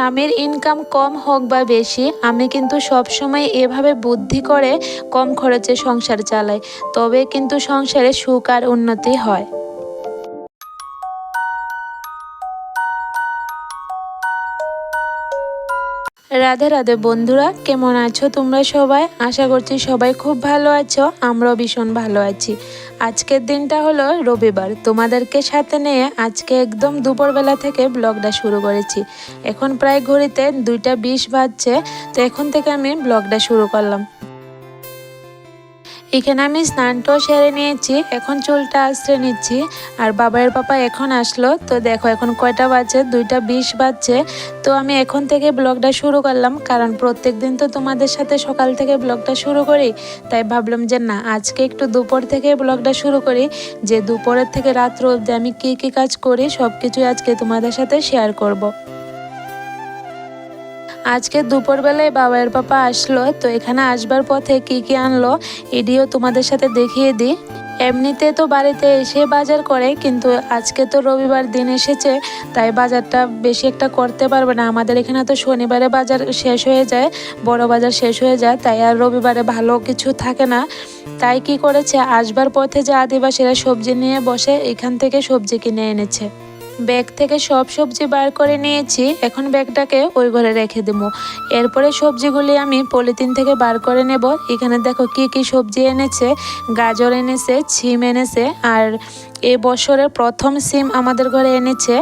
স্বামীর ইনকাম কম হোক বা বেশি, আমি কিন্তু সবসময় এভাবে বুদ্ধি করে কম খরচে সংসার চালাই। তবে কিন্তু সংসারে সুখ আর উন্নতি হয়। রাধে রাধে বন্ধুরা, কেমন আছো তোমরা সবাই? আশা করছি সবাই খুব ভালো আছো, আমরাও ভীষণ ভালো আছি। আজকের দিনটা হলো রবিবার। তোমাদেরকে সাথে নিয়ে আজকে একদম দুপুরবেলা থেকে ব্লগটা শুরু করেছি। এখন প্রায় ঘড়িতে দুইটা বিশ বাজছে, তো এখন থেকে আমি ব্লগটা শুরু করলাম। এখানে আমি স্নানটাও সেরে নিয়েছি, এখন চুলটা আশ্রে নিচ্ছি। আর বাবার পাপা এখন আসলো, তো দেখো এখন কয়টা বাজছে দুইটা বিশ বাজছে। তো আমি এখন থেকে ব্লগটা শুরু করলাম, কারণ প্রত্যেক দিন তো তোমাদের সাথে সকাল থেকে ব্লগটা শুরু করি। তাই ভাবলাম যে না, আজকে একটু দুপুর থেকে ব্লগটা শুরু করি। যে দুপুরের থেকে রাত্র অবধি আমি কী কী কাজ করি সব কিছুই আজকে তোমাদের সাথে শেয়ার করব। আজকে দুপুরবেলায় বাবার পাপা আসলো, তো এখানে আসবার পথে কি কি আনলো এটিও তোমাদের সাথে দেখিয়ে দিই। এমনিতে তো বাড়িতে এসে বাজার করে, কিন্তু আজকে তো রবিবার দিন এসেছে, তাই বাজারটা বেশি একটা করতে পারবে না। আমাদের এখানে তো শনিবারে বাজার শেষ হয়ে যায়, বড় বাজার শেষ হয়ে যায়, তাই আর রবিবারে ভালো কিছু থাকে না। তাই কি করেছে, আসবার পথে যে আদিবাসীরা সবজি নিয়ে বসে, এখান থেকে সবজি কিনে এনেছে। ব্যাগ থেকে সব সবজি বার করে নিয়েছি, এখন ব্যাগটাকে ওই ঘরে রেখে দেবো। এরপরে সবজিগুলি আমি পলিথিন থেকে বার করে নেব। এখানে দেখো কি কি সবজি এনেছে, গাজর এনেছে, ছিম এনেছে, আর এ বছরের প্রথম সিম আমাদের ঘরে এনেছে।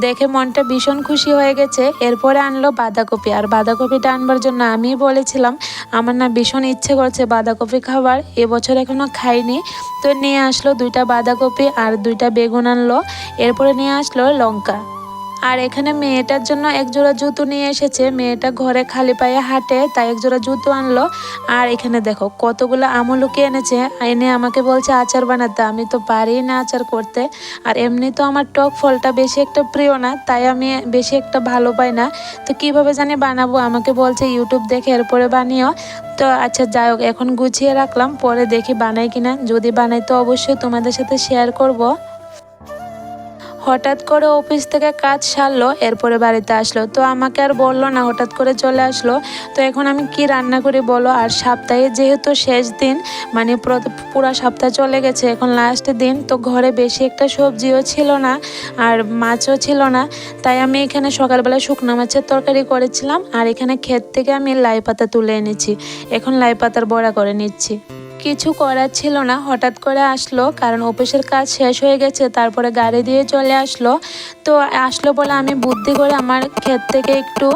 দেখে মনটা ভীষণ খুশি হয়ে গেছে। এরপরে আনলো বাঁধাকপি। আর বাঁধাকপিটা আনবার জন্য আমি বলেছিলাম, আমার না ভীষণ ইচ্ছে করছে বাঁধাকপি খাবার এবছর এখনও খাইনি। তো নিয়ে আসলো দুইটা বাঁধাকপি আর দুইটা বেগুন আনলো। এরপরে নিয়ে আসলো লঙ্কা। আর এখানে মেয়েটার জন্য এক জোড়া জুতো নিয়ে এসেছে। মেয়েটা ঘরে খালি পায়ে হাঁটে, তাই এক জোড়া জুতো আনলো। আর এখানে দেখো, কতগুলো আমলুকি এনেছে। এনে আমাকে বলছে, আচার বানাতে। আমি তো পারি না আচার করতে। আর এমনি তো আমার টক ফলটা বেশি একটা প্রিয় না, তাই আমি বেশি একটা ভালো পাই না। তো কীভাবে জানি বানাবো? আমাকে বলছে, ইউটিউব দেখে এরপরে বানিও। তো আচ্ছা যাই হোক, এখন গুছিয়ে রাখলাম। পরে দেখি বানাই কিনা। যদি বানাই তো অবশ্যই তোমাদের সাথে শেয়ার করব। হঠাৎ করে অফিস থেকে কাজ সারলো, এরপরে বাড়িতে আসলো। তো আমাকে আর বলল না, হঠাৎ করে চলে আসলো। তো এখন আমি কি রান্না করি বলো? আর সপ্তাহে যেহেতু শেষ দিন মানে পুরো সপ্তাহ চলে গেছে, এখন লাস্ট দিন, তো ঘরে বেশি একটা সবজিও ছিল না, আর মাছও ছিল না। তাই আমি এখানে সকালবেলা শুকনো মাছের তরকারি করেছিলাম, আর এখানে ক্ষেত থেকে আমি লাই পাতা তুলে এনেছি। এখন লাই পাতার বড়া করে নিচ্ছি। কিছু করার ছিল না। হঠাৎ করে আসলো, কারণ অফিসের কাজ শেষ হয়ে গেছে, তারপরে গাড়ি দিয়ে চলে আসলো। তো আসলো বলে আমি বুদ্ধি করে আমার ক্ষেত থেকে একটু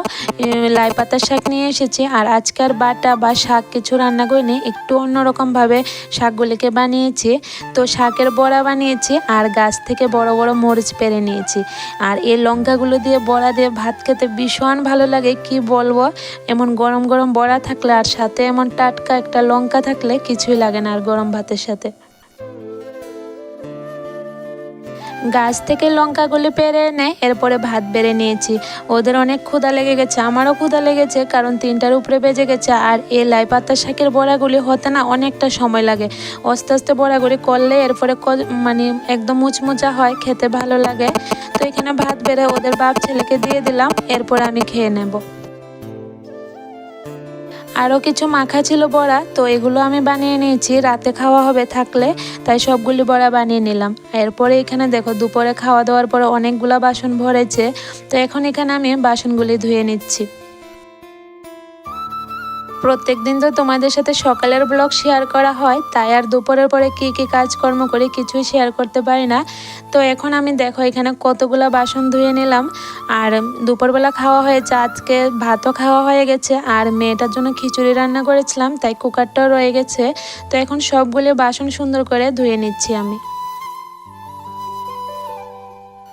লাই পাতার শাক নিয়ে এসেছি। আর আজকের বাটা বা শাক কিছু রান্না করিনি, একটু অন্যরকমভাবে শাকগুলিকে বানিয়েছি। তো শাকের বড়া বানিয়েছি আর গাছ থেকে বড় বড় মরিচ পেরে নিয়েছি। আর এই লঙ্কাগুলো দিয়ে বড়া দিয়ে ভাত খেতে ভীষণ ভালো লাগে, কি বলব? এমন গরম গরম বড়া থাকলে আর সাথে এমন টাটকা একটা লঙ্কা থাকলে কিছুই লাগে না আর গরম ভাতের সাথে। গাছ থেকে লঙ্কাগুলি পেরে এনে এরপরে ভাত বেড়ে নিয়েছি। ওদের অনেক ক্ষুধা লেগে গেছে, আমারও ক্ষুধা লেগেছে, কারণ তিনটার উপরে বেজে গেছে আর এই লাই পাতা শাকের বড়াগুলি হতে না অনেকটা সময় লাগে। আস্তে আস্তে বড়াগুলি করলে এরপরে মানে একদম মুচমুচা হয়, খেতে ভালো লাগে। তো এখানে ভাত বেড়ে ওদের বাপ ছেলেকে দিয়ে দিলাম, এরপর আমি খেয়ে নেব। আরও কিছু মাখা ছিল বড়া, তো এগুলো আমি বানিয়ে নিয়েছি। রাতে খাওয়া হবে থাকলে, তাই সবগুলি বড়া বানিয়ে নিলাম। এরপরে এখানে দেখো, দুপুরে খাওয়া দাওয়ার পরে অনেকগুলো বাসন ভরেছে, তো এখন এখানে আমি বাসনগুলি ধুয়ে নিচ্ছি। প্রত্যেক দিন তো তোমাদের সাথে সকালের ব্লগ শেয়ার করা হয়, তাই আর দুপুরের পরে কী কি কাজকর্ম করি কিছুই শেয়ার করতে পারি না। তো এখন আমি দেখো এখানে কতগুলো বাসন ধুয়ে নিলাম, আর দুপুরবেলা খাওয়া হয়েছে, আজকে ভাতও খাওয়া হয়ে গেছে, আর মেয়েটার জন্য খিচুড়ি রান্না করেছিলাম, তাই কুকারটাও রয়ে গেছে। তো এখন সবগুলো বাসন সুন্দর করে ধুয়ে নিচ্ছি আমি।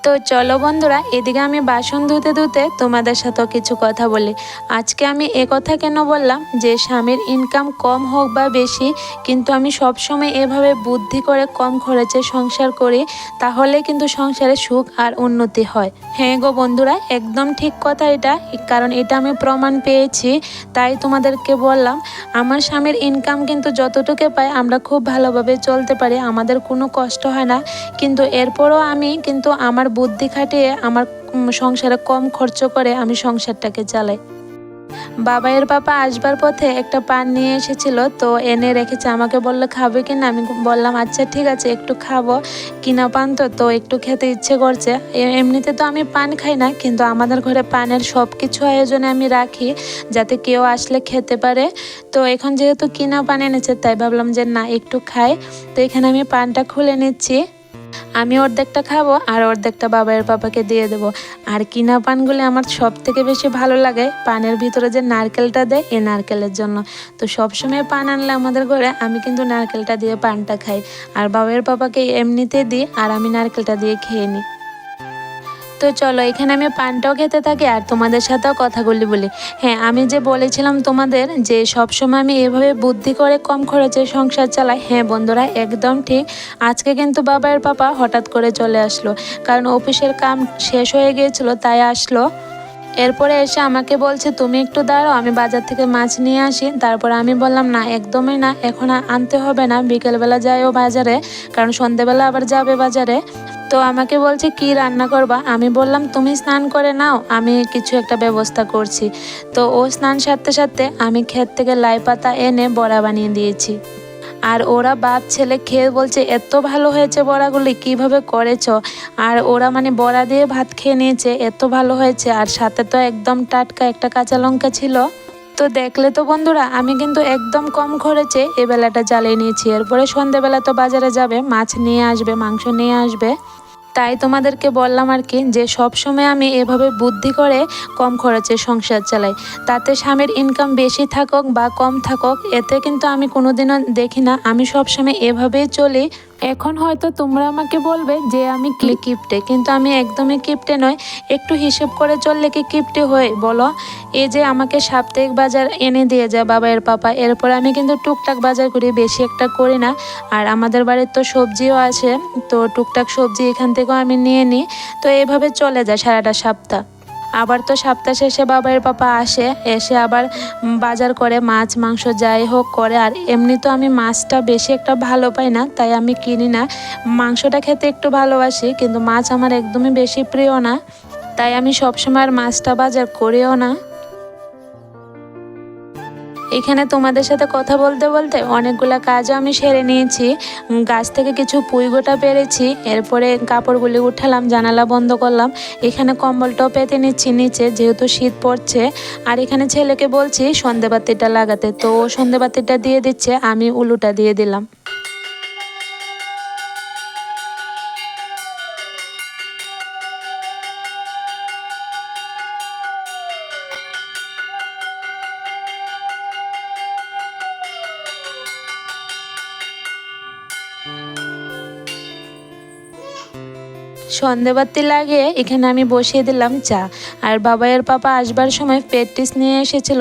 তো চলো বন্ধুরা, এদিকে আমি বাসন ধুতে ধুতে তোমাদের সাথেও কিছু কথা বলি। আজকে আমি এ কথা কেন বললাম? যে স্বামীর ইনকাম কম হোক বা বেশি, কিন্তু আমি সব সময় এভাবে বুদ্ধি করে কম খরচে সংসার করি, তাহলে কিন্তু সংসারে সুখ আর উন্নতি হয়। হ্যাঁ গো বন্ধুরা, একদম ঠিক কথা এটা, কারণ এটা আমি প্রমাণ পেয়েছি, তাই তোমাদেরকে বললাম, আমার স্বামীর ইনকাম কিন্তু যতটুকু পাই আমরা খুব ভালোভাবে চলতে পারি, আমাদের কোনো কষ্ট হয় না, কিন্তু এরপরও আমি কিন্তু আমার বুদ্ধি খাটিয়ে আমার সংসারে কম খরচ করে আমি সংসারটাকে চালাই। বাবাইয়ের বাবা আসবার পথে একটা পান নিয়ে এসেছিল, তো এনে রেখেছে। আমাকে বলল, খাবে কি না? আমি বললাম আচ্ছা ঠিক আছে, একটু খাব। কিনা পান তো তো একটু খেতে ইচ্ছে করছে। এমনিতে তো আমি পান খাই না, কিন্তু আমাদের ঘরে পানের সব কিছু আয়োজনে আমি রাখি, যাতে কেউ আসলে খেতে পারে। তো এখন যেহেতু কিনা পান এনেছে, তাই ভাবলাম যে না, একটু খাই। তো এখানে আমি পানটা খুলে নিচ্ছি। আমি অর্ধেকটা খাব আর অর্ধেকটা বাবাইয়ের বাবাকে দিয়ে দেবো। আর কিনা পানগুলি আমার সব থেকে বেশি ভালো লাগে, পানের ভিতরে যে নারকেলটা দেয় এ নারকেলের জন্য। তো সবসময় পান আনলে আমাদের ঘরে আমি কিন্তু নারকেলটা দিয়ে পানটা খাই। আর বাবাইয়ের বাবাকে এমনিতে দিই আর আমি নারকেলটা দিয়ে খেয়ে নিই। তো চলো, এখানে আমি পানটাও খেতে থাকি আর তোমাদের সাথেও কথাগুলি বলি বলি। হ্যাঁ আমি যে বলেছিলাম তোমাদের যে সবসময় আমি এভাবে বুদ্ধি করে কম খরচে সংসার চালাই হ্যাঁ বন্ধুরা, একদম ঠিক। আজকে কিন্তু বাবার পাপা হঠাৎ করে চলে আসলো, কারণ অফিসের কাম শেষ হয়ে গিয়েছিল, তাই আসলো। এরপরে এসে আমাকে বলছে, তুমি একটু দাঁড়াও, আমি বাজার থেকে মাছ নিয়ে আসি। তারপর আমি বললাম, না, একদমই না, এখন আনতে হবে না, বিকেলবেলা যাইও বাজারে, কারণ সন্ধেবেলা আবার যাবে বাজারে। তো আমাকে বলছে, কি রান্না করবা? আমি বললাম, তুমি স্নান করে নাও, আমি কিছু একটা ব্যবস্থা করছি। তো ও স্নান সারতে সারতে আমি ক্ষেত থেকে লাই পাতা এনে বড়া বানিয়ে দিয়েছি। আর ওরা বাপ ছেলে খেয়ে বলছে, এত ভালো হয়েছে বড়াগুলি, কীভাবে করেছ? আর ওরা মানে বড়া দিয়ে ভাত খেয়ে নিয়েছে, এত ভালো হয়েছে। আর সাথে তো একদম টাটকা একটা কাঁচা লঙ্কা ছিল। তো দেখলে তো বন্ধুরা, আমি কিন্তু একদম কম খরচে এ বেলাটা জ্বালিয়ে নিয়েছি। এরপরে সন্ধেবেলা তো বাজারে যাবে, মাছ নিয়ে আসবে, মাংস নিয়ে আসবে। তাই তোমাদেরকে বললাম আর কি যে সব সময় আমি এভাবে বুদ্ধি করে কম খরচে সংসার চালাই। তাতে স্বামীর ইনকাম বেশি থাকুক বা কম থাকুক, এতে কিন্তু আমি কোনোদিনও দেখি না। আমি সবসময় এভাবেই চলি এখন হয়তো তোমরা আমাকে বলবে যে আমি কি কিপটে, কিন্তু আমি একদমই কিপটে নয় একটু হিসেব করে চললে কি কিপটে হয়, বলো? এই যে আমাকে সাপ্তাহিক বাজার এনে দিয়ে যায় বাবা এর পাপা, এরপর আমি কিন্তু টুকটাক বাজার করি, বেশি একটা করি না। আর আমাদের বাড়ির তো সবজিও আছে, তো টুকটাক সবজি এখান থেকেও আমি নিয়ে নিই। তো এইভাবে চলে যায় সারাটা সপ্তাহ। আবার তো সপ্তাহ শেষে বাবার পাপা আসে, এসে আবার বাজার করে, মাছ, মাংস যাই হোক করে। আর এমনি তো আমি মাছটা বেশি একটা ভালো পাই না, তাই আমি কিনি না। মাংসটা খেতে একটু ভালোবাসি, কিন্তু মাছ আমার একদমই বেশি প্রিয় না। তাই আমি সবসময় আর মাছটা বাজার করিও না। এখানে তোমাদের সাথে কথা বলতে বলতে অনেকগুলো কাজও আমি সেরে নিয়েছি। গাছ থেকে কিছু পুঁই গোটা পেরেছি, এরপরে কাপড়গুলি উঠালাম, জানালা বন্ধ করলাম। এখানে কম্বলটাও পেতে নিচ্ছি নিচে, যেহেতু শীত পড়ছে। আর এখানে ছেলেকে বলছি, সন্ধেবাতিটা লাগাতে। তো সন্ধেবাতিটা দিয়ে দিচ্ছে, আমি উলুটা দিয়ে দিলাম। সন্ধেবাতি লাগিয়ে এখানে আমি বসিয়ে দিলাম চা। আর বাবাইয়ের পাপা আসবার সময় পেটিস নিয়ে এসেছিল।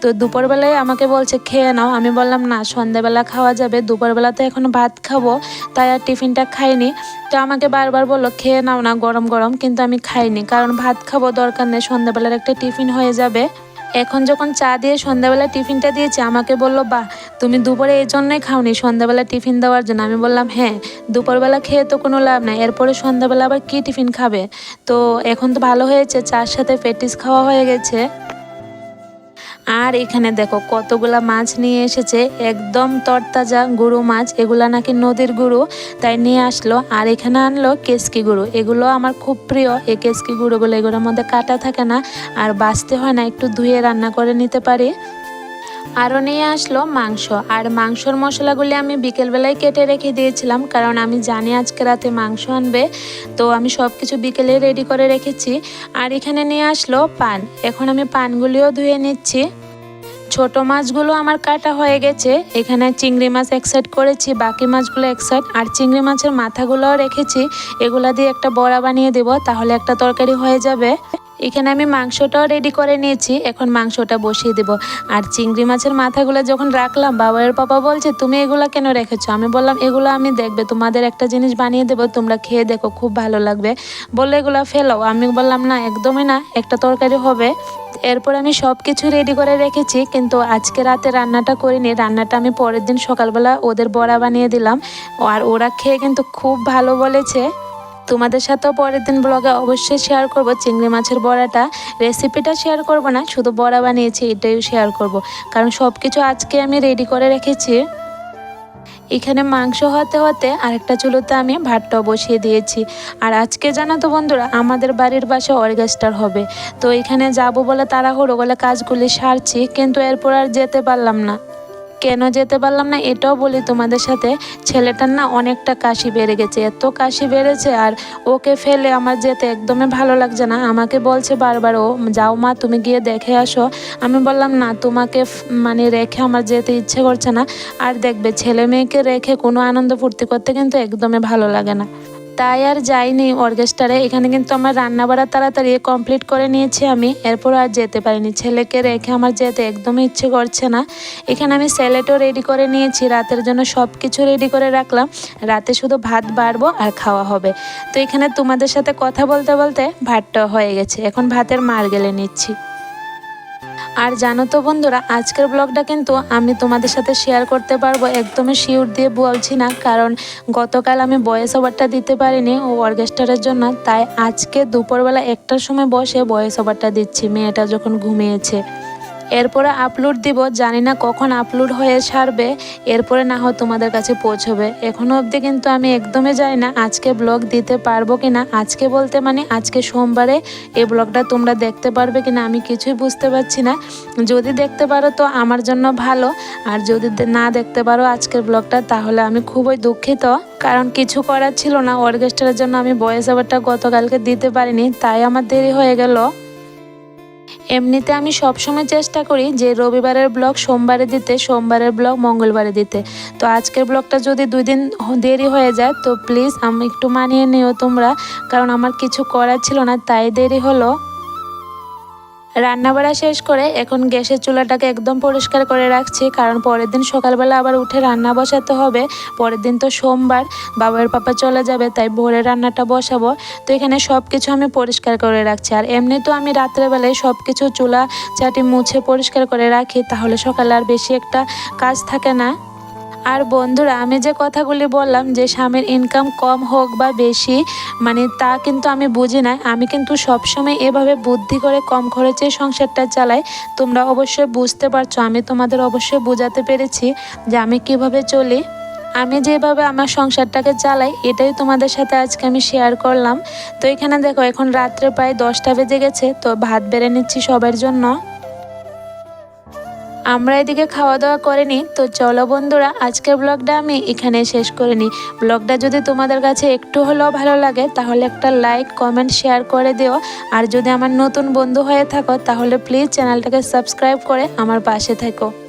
তো দুপুরবেলায় আমাকে বলছে, খেয়ে নাও। আমি বললাম, না সন্ধেবেলা খাওয়া যাবে। দুপুরবেলা তো এখন ভাত খাব, তাই আর টিফিনটা খাইনি। তো আমাকে বারবার বলল, খেয়ে নাও না, গরম গরম। কিন্তু আমি খাইনি, কারণ ভাত খাব দরকার নেই, সন্ধ্যাবেলার একটা টিফিন হয়ে যাবে। এখন যখন চা দিয়ে সন্ধ্যাবেলা টিফিনটা দিয়েছে, আমাকে বলল, বাহ, তুমি দুপুরে এই জন্যই খাওনি সন্ধ্যাবেলা টিফিন দেওয়ার জন্য। আমি বললাম হ্যাঁ দুপুরবেলা খেয়ে তো কোনো লাভ নাই, এরপরে সন্ধ্যাবেলা আবার কী টিফিন খাবে? তো এখন তো ভালো হয়েছে, চার সাথে পেটিস খাওয়া হয়ে গেছে। আর এখানে দেখো কতগুলা মাছ নিয়ে এসেছে। একদম তরতাজা গুরু মাছ, এগুলা নাকি নদীর গুরু, তাই নিয়ে আসলো। আর এখানে আনলো কেসকি গুরু, এগুলো আমার খুব প্রিয়। এই কেসকি গুঁড়োগুলো এগুলোর মধ্যে কাটা থাকে না, আর বাঁচতে হয় না, একটু ধুয়ে রান্না করে নিতে পারি। আরও নিয়ে আসলো মাংস। আর মাংসর মশলাগুলি আমি বিকেলবেলায় কেটে রেখে দিয়েছিলাম, কারণ আমি জানি আজকে রাতে মাংস আনবে। তো আমি সব কিছু বিকেলে রেডি করে রেখেছি। আর এখানে নিয়ে আসলো পান। এখন আমি পানগুলিও ধুয়ে নিচ্ছি। ছোট মাছগুলো আমার কাটা হয়ে গেছে। এখানে চিংড়ি মাছ এক সাইড করেছি, বাকি মাছগুলো এক সাইড আর চিংড়ি মাছের মাথাগুলোও রেখেছি। এগুলা দিয়ে একটা বড়া বানিয়ে দেব, তাহলে একটা তরকারি হয়ে যাবে। এখানে আমি মাংসটাও রেডি করে নিয়েছি, এখন মাংসটা বসিয়ে দেব। আর চিংড়ি মাছের মাথাগুলো যখন রাখলাম বাবার পাপা বলছে, তুমি এগুলো কেন রেখেছো? আমি বললাম, এগুলো আমি দেখবে, তোমাদের একটা জিনিস বানিয়ে দেবো, তোমরা খেয়ে দেখো, খুব ভালো লাগবে। বললে, এগুলো ফেলো। আমি বললাম, না, একদমই না, একটা তরকারি হবে। এরপর আমি সব কিছু রেডি করে রেখেছি, কিন্তু আজকে রাতে রান্নাটা করিনি। রান্নাটা আমি পরের দিন সকালবেলা ওদের বড়া বানিয়ে দিলাম। আর ওরা খেয়ে কিন্তু খুব ভালো বলেছে। তোমাদের সাথেও পরের দিন ব্লগে অবশ্যই শেয়ার করব। চিংড়ি মাছের বড়াটা রেসিপিটা শেয়ার করব না, শুধু বড়া বানিয়েছি, এটাই শেয়ার করব। কারণ সব কিছু আজকে আমি রেডি করে রেখেছি। এখানে মাংস হতে হতে আরেকটা চুলোতে আমি ভাতটাও বসিয়ে দিয়েছি। আর আজকে জানো তো বন্ধুরা, আমাদের বাড়ির পাশে অর্গেস্টার হবে। তো এখানে যাব বলে তাড়াহুড়ো বলে কাজগুলি সারছি, কিন্তু এরপর আর যেতে পারলাম না। কেন যেতে পারলাম না এটাও বলি তোমাদের সাথে। ছেলেটার না অনেকটা কাশি বেড়ে গেছে, এত কাশি বেড়েছে আর ওকে ফেলে আমার যেতে একদমই ভালো লাগছে না। আমাকে বলছে বারবার, ও, যাও মা, তুমি গিয়ে দেখে আসো। আমি বললাম, না, তোমাকে মানে রেখে আমার যেতে ইচ্ছে করছে না। আর দেখবে, ছেলে মেয়েকে রেখে কোনো আনন্দ ফুর্তি করতে কিন্তু একদমই ভালো লাগে না। তাই আর যাইনি অর্কেস্ট্রারে এখানে কিন্তু আমার রান্না বাড়া তাড়াতাড়ি কমপ্লিট করে নিয়েছি আমি। এরপর আর যেতে পারিনি। ছেলেকে রেখে আমার যেতে একদমই ইচ্ছে করছে না। এখানে আমি স্যালেডও রেডি করে নিয়েছি। রাতের জন্য সব কিছু রেডি করে রাখলাম। রাতে শুধু ভাত বাড়বো আর খাওয়া হবে। তো এখানে তোমাদের সাথে কথা বলতে বলতে ভাতটা হয়ে গেছে। এখন ভাতের মার গেলে নিচ্ছি। আর জানো তো বন্ধুরা, আজকের ব্লগটা কিন্তু আমি তোমাদের সাথে শেয়ার করতে পারব একদমই শিওর দিয়ে বলছি না, কারণ গতকাল আমি ভয়েস ওভারটা দিতে পারিনি ও অর্কেস্ট্রারের জন্য, তাই আজকে দুপুরবেলা একটার সময় বসে ভয়েস ওভারটা দিচ্ছি, মেয়েটা যখন ঘুমিয়েছে। এরপরে আপলোড দিব, জানি না কখন আপলোড হয়ে ছাড়বে, এরপরে না হয় তোমাদের কাছে পৌঁছবে। এখনও অবধি কিন্তু আমি একদমই জানি না, আজকে ব্লগ দিতে পারব কি না আজকে বলতে মানে আজকে সোমবারে এই ব্লগটা তোমরা দেখতে পারবে কি না আমি কিছুই বুঝতে পারছি না। যদি দেখতে পারো তো আমার জন্য ভালো, আর যদি না দেখতে পারো আজকের ব্লগটা তাহলে আমি খুবই দুঃখিত, কারণ কিছু করার ছিল না অর্কেস্ট্রার জন্য আমি ভয়েস ওভারটা গতকালকে দিতে পারিনি, তাই আমার দেরি হয়ে গেল। এমনিতে আমি সবসময় চেষ্টা করি যে রবিবারের ব্লগ সোমবারে দিতে, সোমবারের ব্লগ মঙ্গলবারে দিতে। তো আজকের ব্লগটা যদি দুই দিন দেরি হয়ে যায়, তো প্লিজ আমি একটু মানিয়ে নিও তোমরা। কারণ আমার কিছু করার ছিল না, তাই দেরি হলো। রান্নাবাড়া শেষ করে এখন গ্যাসের চুলাটাকে একদম পরিষ্কার করে রাখছি, কারণ পরের দিন সকালবেলা আবার উঠে রান্না বসাতে হবে। পরের দিন তো সোমবার, বাবার পাপা চলে যাবে, তাই ভোরে রান্নাটা বসাবো। তো এখানে সব কিছু আমি পরিষ্কার করে রাখছি। আর এমনি তো আমি রাত্রেবেলায় সব কিছু চুলা চাটি মুছে পরিষ্কার করে রাখি, তাহলে সকালে আর বেশি একটা কাজ থাকে না। আর বন্ধুরা, আমি যে কথাগুলি বললাম যে স্বামীর ইনকাম কম হোক বা বেশি মানে তা কিন্তু আমি বুঝি না। আমি কিন্তু সবসময় এভাবে বুদ্ধি করে কম খরচে সংসারটা চালাই। তোমরা অবশ্যই বুঝতে পারছ, আমি তোমাদের অবশ্যই বোঝাতে পেরেছি যে আমি কীভাবে চলি। আমি যেভাবে আমার সংসারটাকে চালাই, এটাই তোমাদের সাথে আজকে আমি শেয়ার করলাম। তো এখানে দেখো, এখন রাত্রে প্রায় দশটা বেজে গেছে, তো ভাত বেড়ে নিচ্ছি সবার জন্য। আমরা এদিকে খাওয়া দাওয়া করিনি, তো চলো বন্ধুরা, আজকের ব্লগটা আমি এখানে শেষ করে নিই। ব্লগটা যদি তোমাদের কাছে একটু হলেও ভালো লাগে, তাহলে একটা লাইক কমেন্ট শেয়ার করে দিও। আর যদি আমার নতুন বন্ধু হয়ে থাকো, তাহলে প্লিজ চ্যানেলটাকে সাবস্ক্রাইব করে আমার পাশে থেকো।